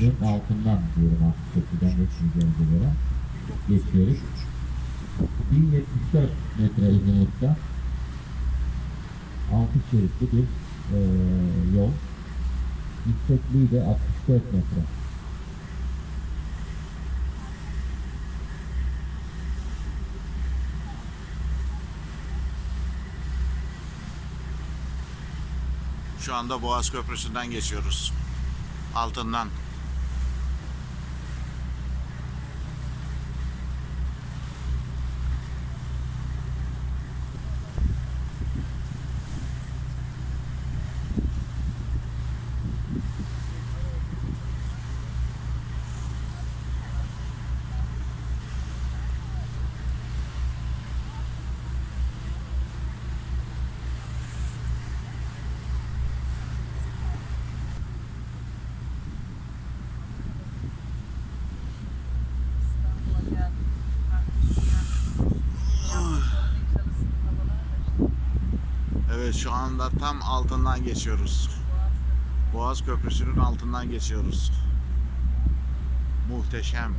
köprünün altından diyorum artık köprüden geçmeyeceğimize göre geçiyoruz. 1074 metre uzunlukta 6 şeritli bir eee, yol. Yüksekliği de 64 metre. Şu anda Boğaz Köprüsü'nden geçiyoruz. Altından. Evet şu anda tam altından geçiyoruz. Boğaz Köprüsü. Boğaz Köprüsü'nün altından geçiyoruz. Muhteşem.